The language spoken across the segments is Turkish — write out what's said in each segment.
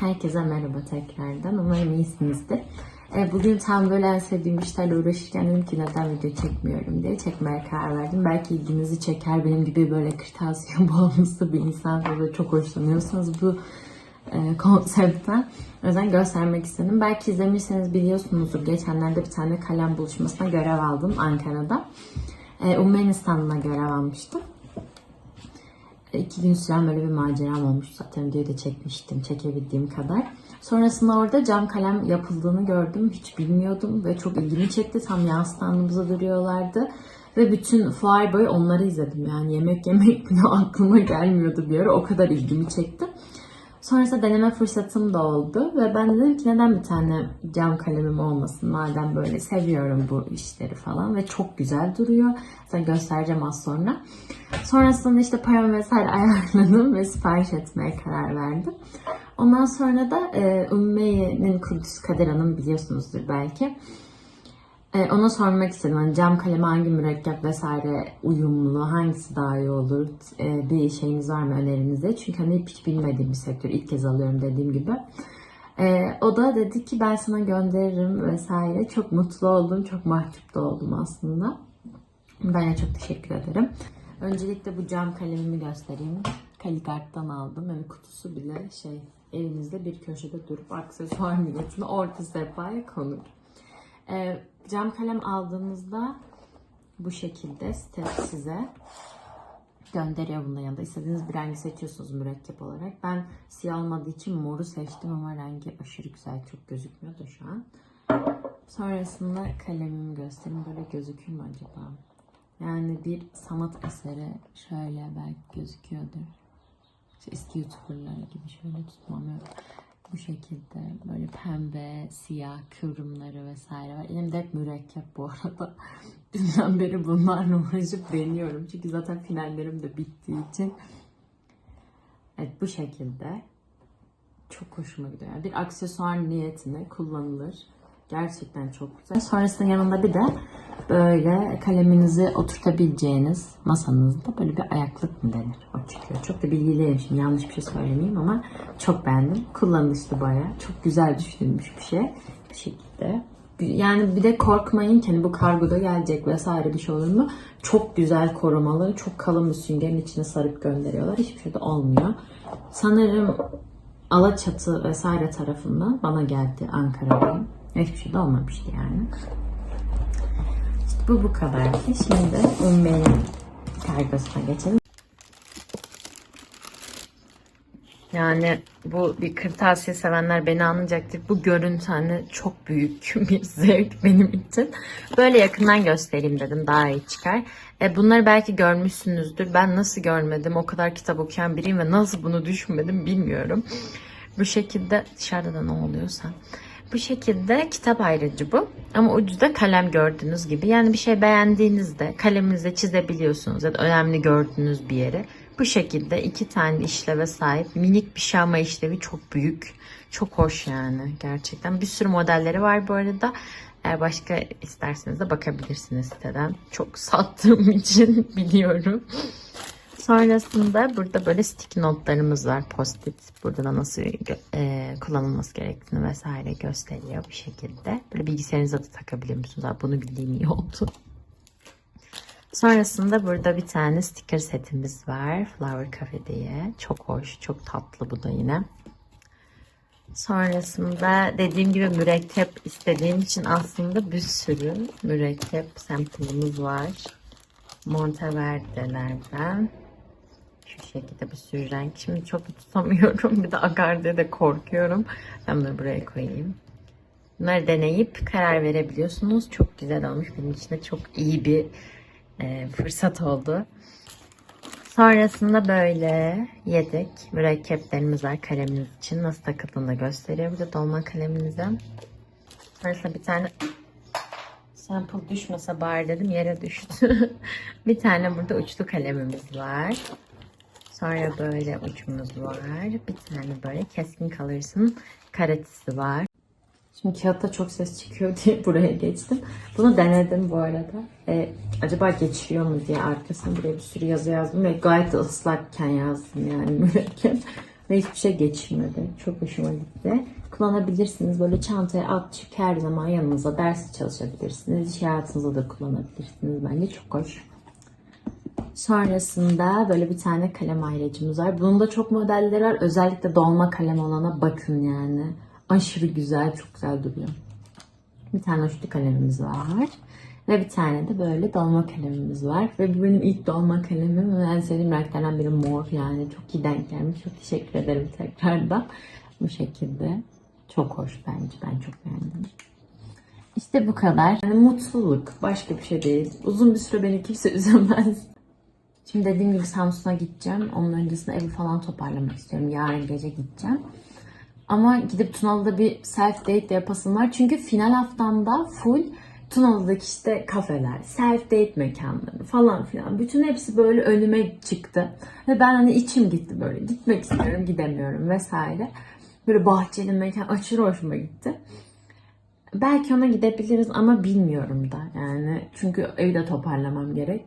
Herkese merhaba tekrardan. Umarım iyisinizdir. E, Bugün tam böyle en sevdiğim işlerle uğraşırken dedim ki neden video çekmiyorum diye çekmeye karar verdim. Belki ilginizi çeker. Benim gibi böyle kırtasiye bağımlısı bir insan ve çok hoşlanıyorsanız bu e, konseptten. O yüzden göstermek istedim. Belki izlemişseniz biliyorsunuzdur. Geçenlerde bir tane kalem buluşmasına görev aldım Ankara'da. E, Umenistan'da görev almıştım. İki gün süren böyle bir maceram olmuş zaten diye de çekmiştim çekebildiğim kadar. Sonrasında orada cam kalem yapıldığını gördüm. Hiç bilmiyordum ve çok ilgimi çekti. Tam yan standımızda duruyorlardı. Ve bütün fuar boyu onları izledim. Yani yemek yemek bile aklıma gelmiyordu bir ara. O kadar ilgimi çekti. Sonrasında deneme fırsatım da oldu ve ben dedim ki neden bir tane cam kalemim olmasın madem böyle seviyorum bu işleri falan ve çok güzel duruyor. Zaten göstereceğim az sonra. Sonrasında işte paramı vesaire ayarladım ve sipariş etmeye karar verdim. Ondan sonra da e, Ümmeye'nin kurucusu Kader Hanım biliyorsunuzdur belki. E, ona sormak istedim. Hani cam kaleme hangi mürekkep vesaire uyumlu, hangisi daha iyi olur? E, bir şeyiniz var mı önerinize? Çünkü hani hiç bilmediğim bir sektör. ilk kez alıyorum dediğim gibi. E, o da dedi ki ben sana gönderirim vesaire. Çok mutlu oldum. Çok mahcup da oldum aslında. Ben de çok teşekkür ederim. Öncelikle bu cam kalemimi göstereyim. Kaligart'tan aldım. Yani kutusu bile şey elinizde bir köşede durup aksesuar niyetine orta sehpaya konur. Ee, cam kalem aldığınızda bu şekilde site size gönderiyor bunun yanında. İstediğiniz bir rengi seçiyorsunuz mürekkep olarak. Ben siyah olmadığı için moru seçtim ama rengi aşırı güzel. Çok gözükmüyor da şu an. Sonrasında kalemimi göstereyim. Böyle gözükür mü acaba? Yani bir sanat eseri şöyle belki gözüküyordur. İşte eski youtuberlar gibi şöyle tutmam yok. Bu şekilde böyle pembe, siyah kıvrımları vesaire var. Elimde hep mürekkep bu arada. Dünden beri bunlarla uğraşıp deniyorum. Çünkü zaten finallerim de bittiği için. Evet bu şekilde. Çok hoşuma gidiyor. Bir aksesuar niyetine kullanılır. Gerçekten çok güzel. Sonrasında yanında bir de böyle kaleminizi oturtabileceğiniz masanızda böyle bir ayaklık mı denir? O çıkıyor. Çok da bilgiliyim şimdi yanlış bir şey söylemeyeyim ama çok beğendim. Kullanışlı baya. Çok güzel düşünülmüş bir şey. Bu şekilde. Yani bir de korkmayın ki hani bu kargoda gelecek vesaire bir şey olur mu? Çok güzel korumalı. Çok kalın bir süngerin içine sarıp gönderiyorlar. Hiçbir şey de olmuyor. Sanırım Alaçatı vesaire tarafından bana geldi Ankara'dayım. Hiçbir şey de olmamıştı yani. İşte bu bu kadardı. Şimdi Umme'nin kargosuna geçelim. Yani bu bir kırtasiye sevenler beni anlayacaktır. Bu görüntü hani çok büyük bir zevk benim için. Böyle yakından göstereyim dedim daha iyi çıkar. E, bunları belki görmüşsünüzdür. Ben nasıl görmedim o kadar kitap okuyan biriyim ve nasıl bunu düşünmedim bilmiyorum. Bu şekilde dışarıda da ne oluyorsa. Bu şekilde kitap ayrıcı bu. Ama ucuda kalem gördüğünüz gibi. Yani bir şey beğendiğinizde kaleminizle çizebiliyorsunuz ya da önemli gördüğünüz bir yere. Bu şekilde iki tane işleve sahip minik bir şama işlevi çok büyük. Çok hoş yani gerçekten. Bir sürü modelleri var bu arada. Eğer başka isterseniz de bakabilirsiniz siteden. Çok sattığım için biliyorum. Sonrasında burada böyle sticky notlarımız var. Post-it. Burada da nasıl e, kullanılması gerektiğini vesaire gösteriyor bu şekilde. Böyle bilgisayarınıza da takabiliyorsunuz. Abi bunu bildiğim iyi oldu. Sonrasında burada bir tane sticker setimiz var. Flower Cafe diye. Çok hoş, çok tatlı bu da yine. Sonrasında dediğim gibi mürekkep istediğim için aslında bir sürü mürekkep sample'ımız var. Monteverde'lerden. Şu şekilde bir sürü renk. Şimdi çok tutamıyorum. Bir de akar diye de korkuyorum. Ben bunu buraya koyayım. Bunları deneyip karar verebiliyorsunuz. Çok güzel olmuş. Benim için de çok iyi bir e, fırsat oldu. Sonrasında böyle yedek mürekkeplerimiz var kaleminiz için. Nasıl takıldığını da gösteriyor. Bir de dolma kaleminize. Sonrasında bir tane sample düşmese bari dedim yere düştü. bir tane burada uçlu kalemimiz var. Sonra böyle ucumuz var. Bir tane böyle keskin kalırsın karatisi var. Şimdi kağıtta çok ses çıkıyor diye buraya geçtim. Bunu denedim bu arada. Ee, acaba geçiyor mu diye arkasına buraya bir sürü yazı yazdım ve gayet ıslakken yazdım yani mürekkep. Ve hiçbir şey geçmedi. Çok hoşuma gitti. Kullanabilirsiniz. Böyle çantaya at çık her zaman yanınıza ders çalışabilirsiniz. İş hayatınızda da kullanabilirsiniz. Bence çok hoş. Sonrasında böyle bir tane kalem ayracımız var. Bunun da çok modelleri var. Özellikle dolma kalem olana bakın yani. Aşırı güzel, çok güzel duruyor. Bir tane uçlu kalemimiz var. Ve bir tane de böyle dolma kalemimiz var. Ve bu benim ilk dolma kalemim. En sevdiğim renklerden biri mor yani. Çok iyi denk gelmiş. Çok teşekkür ederim tekrardan. Bu şekilde. Çok hoş bence. Ben çok beğendim. İşte bu kadar. Yani mutluluk. Başka bir şey değil. Uzun bir süre beni kimse üzemez. Şimdi dediğim gibi Samsun'a gideceğim. Onun öncesinde evi falan toparlamak istiyorum. Yarın gece gideceğim. Ama gidip Tunalı'da bir self date de yapasım var. Çünkü final haftamda full Tunalı'daki işte kafeler, self date mekanları falan filan. Bütün hepsi böyle önüme çıktı. Ve ben hani içim gitti böyle. Gitmek istiyorum, gidemiyorum vesaire. Böyle bahçeli mekan aşırı hoşuma gitti. Belki ona gidebiliriz ama bilmiyorum da yani. Çünkü evi de toparlamam gerek.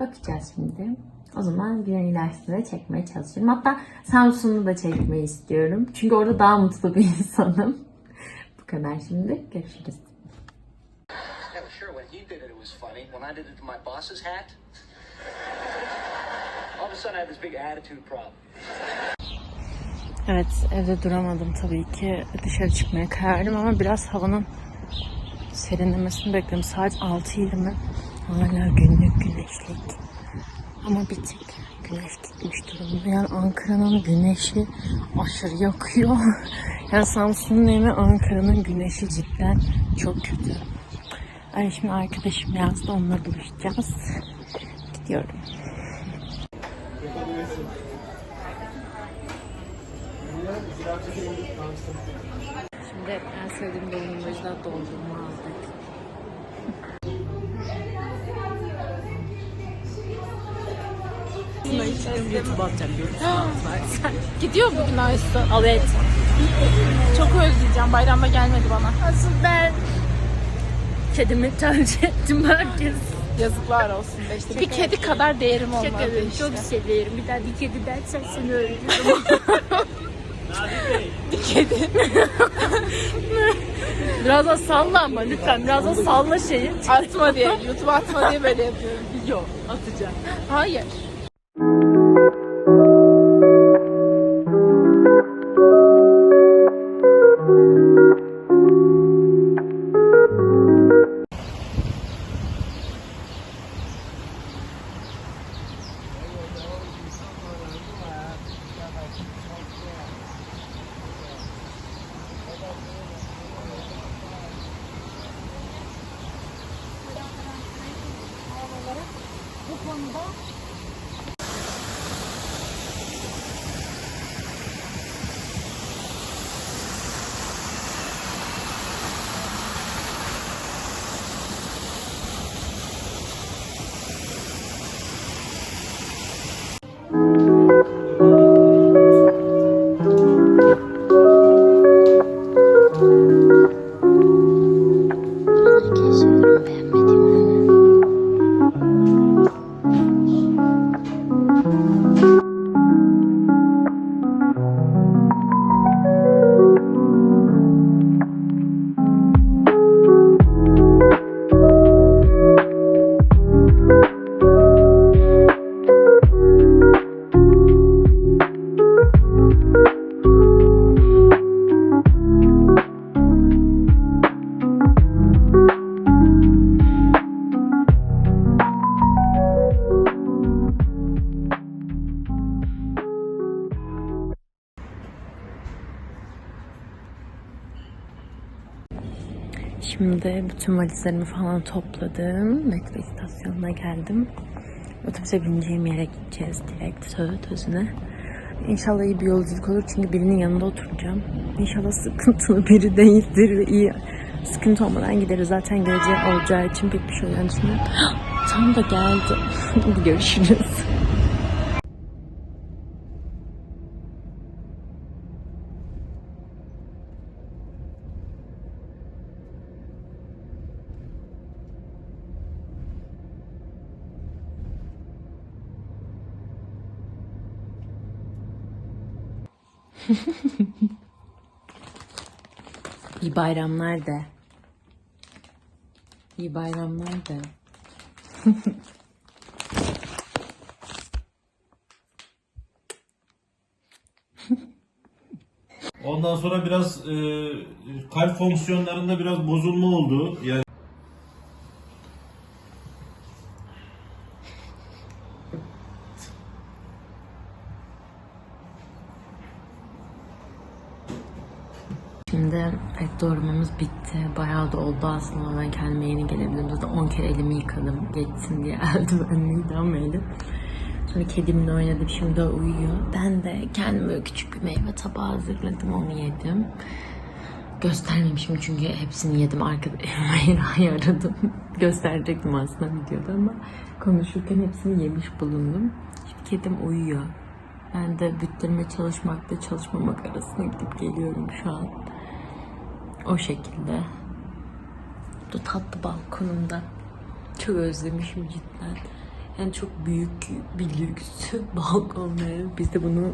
Bakacağız şimdi. O zaman bir ilerisinde çekmeye çalışırım. Hatta Samsun'u da çekmeyi istiyorum. Çünkü orada daha mutlu bir insanım. Bu kadar şimdi. Görüşürüz. Yeah, well, sure, when he did it, it was funny. When I did it to my boss's hat, all of a sudden I had this big attitude problem. Evet evde duramadım tabii ki. Dışarı çıkmaya karar verdim ama biraz havanın serinlemesini bekliyorum. Saat 6.20. Hala günlük güneşlik. Ama bir tık güneş gitmiş durumda. Yani Ankara'nın güneşi aşırı yakıyor. Yani Samsun'un yine Ankara'nın güneşi cidden çok kötü. Ay şimdi arkadaşım yazdı onunla buluşacağız. Gidiyorum. Şimdi en sevdiğim dondurmacıdan dondurma aldık. YouTube'a atacağım. Gidiyor bugün Aysu. Evet. Çok özleyeceğim. Bayramda gelmedi bana. Asıl ben kedimi tercih ettim herkes. Yazıklar olsun be işte. Bir kedi kadar değerim olmadı Şaka işte. çok severim. Bir daha bir kedi dersen seni öldürürüm. Bir kedi. biraz da salla ama lütfen biraz da salla şeyi. atma diye. YouTube'a atma diye böyle yapıyorum. Yok atacağım. Hayır. Şimdi bütün valizlerimi falan topladım. Metro istasyonuna geldim. Otobüse bineceğim yere gideceğiz direkt Söğüt Özü'ne. İnşallah iyi bir yolculuk olur çünkü birinin yanında oturacağım. İnşallah sıkıntılı biri değildir ve iyi sıkıntı olmadan gideriz. Zaten geleceği olacağı için pek bir şey düşünmüyorum. Tam da geldi. Görüşürüz. İyi bayramlar de. İyi bayramlar de. Ondan sonra biraz e, kalp fonksiyonlarında biraz bozulma oldu. Yani bitti. Bayağı da oldu aslında. Ben kendime yeni gelebildim. Zaten 10 kere elimi yıkadım. Geçsin diye eldivenliydi ama elim. Sonra kedimle oynadım. Şimdi o uyuyor. Ben de kendime küçük bir meyve tabağı hazırladım. Onu yedim. Göstermemişim çünkü hepsini yedim. Arkada Meyra'yı aradım. Gösterecektim aslında videoda ama konuşurken hepsini yemiş bulundum. Şimdi kedim uyuyor. Ben de bütlerime çalışmakla çalışmamak arasına gidip geliyorum şu an. O şekilde. Bu tatlı balkonumda. Çok özlemişim cidden. Yani çok büyük bir lüks balkon ev. Biz de bunu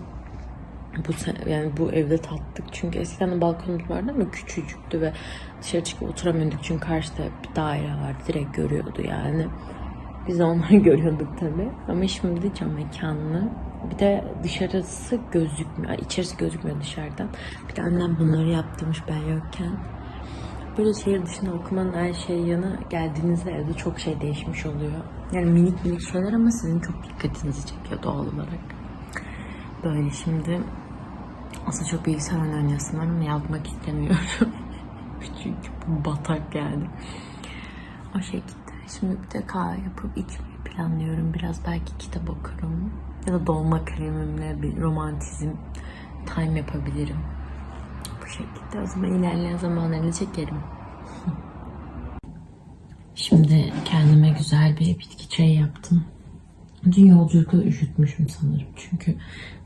bu yani bu evde tattık çünkü eskiden de balkonumuz vardı ama küçücüktü ve dışarı çıkıp oturamıyorduk çünkü karşıda bir daire vardı direkt görüyordu yani. Biz onları görüyorduk tabii ama şimdi cam mekanlı. Bir de dışarısı gözükmüyor, içerisi gözükmüyor dışarıdan. Bir de annem bunları yaptırmış ben yokken. Böyle şehir dışında okumanın her şey yanı geldiğinizde evde çok şey değişmiş oluyor. Yani minik minik şeyler ama sizin çok dikkatinizi çekiyor doğal olarak. Böyle şimdi aslında çok bilgisayar oynayasım var ama yazmak istemiyorum. Çünkü bu batak yani. O şekilde. Şimdi bir de kahve yapıp içmeyi planlıyorum. Biraz belki kitap okurum. Ya da dolma kremimle bir romantizm time yapabilirim. Bu şekilde. O zaman ilerleyen zamanlarını çekerim. Şimdi kendime güzel bir bitki çayı yaptım. Dün yolculukta üşütmüşüm sanırım. Çünkü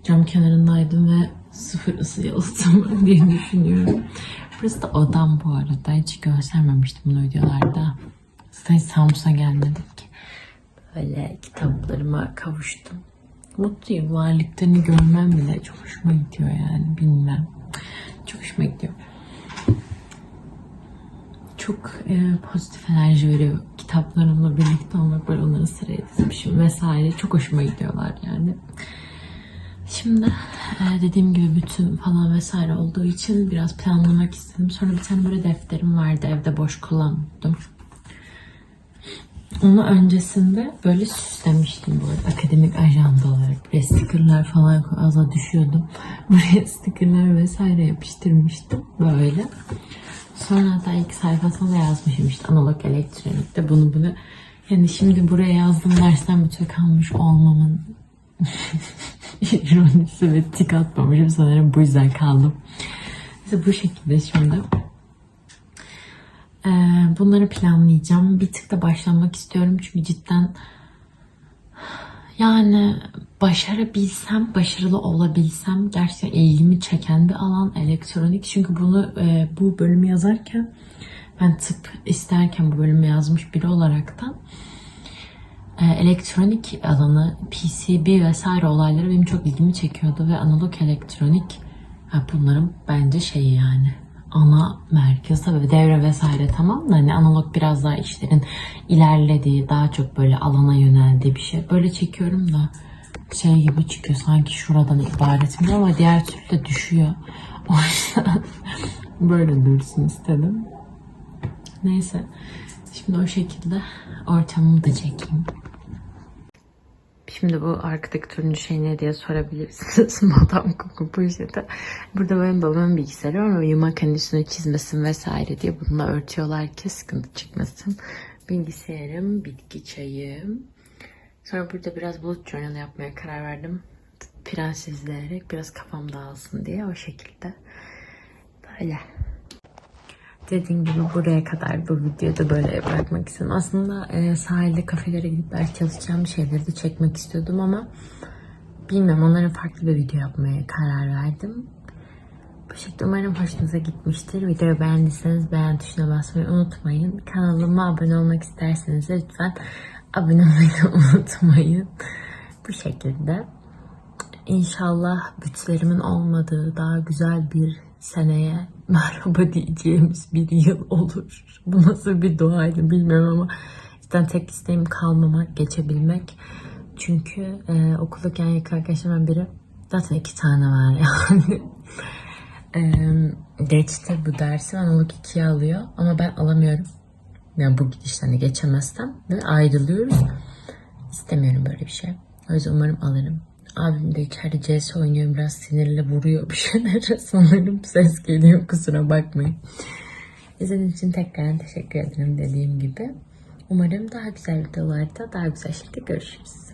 cam kenarındaydım ve sıfır ısı yalıtım diye düşünüyorum. Burası da odam bu arada. Hiç göstermemiştim bunu videolarda. Zaten Samsun'a gelmedik. Böyle kitaplarıma kavuştum. Mutluyum. Varlıklarını görmem bile çok hoşuma gidiyor yani. Bilmem. Çok hoşuma gidiyor çok e, pozitif enerji veriyor. Kitaplarımla birlikte olmak böyle onları sıraya dizmişim vesaire. Çok hoşuma gidiyorlar yani. Şimdi e, dediğim gibi bütün falan vesaire olduğu için biraz planlamak istedim. Sonra bir tane böyle defterim vardı evde boş kullanmadım. Onu öncesinde böyle süslemiştim arada. Akademik ajanda olarak. Stickerlar falan az düşüyordum. Buraya stickerlar vesaire yapıştırmıştım. Böyle. Sonra da ilk sayfasına da yazmışım işte analog elektronikte bunu bunu. Yani şimdi buraya yazdım dersten bütün kalmış olmamın ironisi ve tik atmamışım sanırım bu yüzden kaldım. İşte bu şekilde şimdi. Ee, bunları planlayacağım. Bir tık da başlamak istiyorum çünkü cidden yani başarabilsem, başarılı olabilsem gerçekten ilgimi çeken bir alan elektronik. Çünkü bunu e, bu bölümü yazarken ben tıp isterken bu bölümü yazmış biri olaraktan e, elektronik alanı, PCB vesaire olayları benim çok ilgimi çekiyordu ve analog elektronik bunların bence şeyi yani ana merkez tabii devre vesaire tamam da hani analog biraz daha işlerin ilerlediği daha çok böyle alana yöneldiği bir şey. Böyle çekiyorum da şey gibi çıkıyor sanki şuradan ibaretim ama diğer türlü de düşüyor. O yüzden böyle dursun istedim. Neyse. Şimdi o şekilde ortamımı da çekeyim. Şimdi bu arkadaki turuncu şey ne diye sorabilirsiniz. Madame Coco poşeti. Burada benim babamın bilgisayarı var ama yumak hani üstüne çizmesin vesaire diye bununla örtüyorlar ki sıkıntı çıkmasın. Bilgisayarım, bitki çayım. Sonra burada biraz bulut journal yapmaya karar verdim. Prens izleyerek biraz kafam dağılsın diye o şekilde. Böyle. Dediğim gibi buraya kadar bu videoyu da böyle bırakmak istedim. Aslında e, sahilde kafelere gidip belki çalışacağım şeyleri de çekmek istiyordum ama bilmiyorum onlara farklı bir video yapmaya karar verdim. Bu şekilde umarım hoşunuza gitmiştir. Videoyu beğendiyseniz beğen tuşuna basmayı unutmayın. Kanalıma abone olmak isterseniz lütfen abone olmayı unutmayın. Bu şekilde. İnşallah bütlerimin olmadığı daha güzel bir seneye merhaba diyeceğimiz bir yıl olur. Bu nasıl bir duaydı bilmiyorum ama cidden tek isteğim kalmamak, geçebilmek. Çünkü e, okuldaki en yakın arkadaşlarımdan biri zaten iki tane var yani. e, geçti bu dersi. Analog 2'ye alıyor ama ben alamıyorum. Yani bu gidişten de geçemezsem ve ayrılıyoruz. İstemiyorum böyle bir şey. O yüzden umarım alırım. Abim de içeride CS oynuyor. Biraz sinirle vuruyor bir şeylere. Sanırım ses geliyor. Kusura bakmayın. İzlediğiniz için tekrar teşekkür ederim dediğim gibi. Umarım daha güzel videolarda daha güzel şekilde görüşürüz.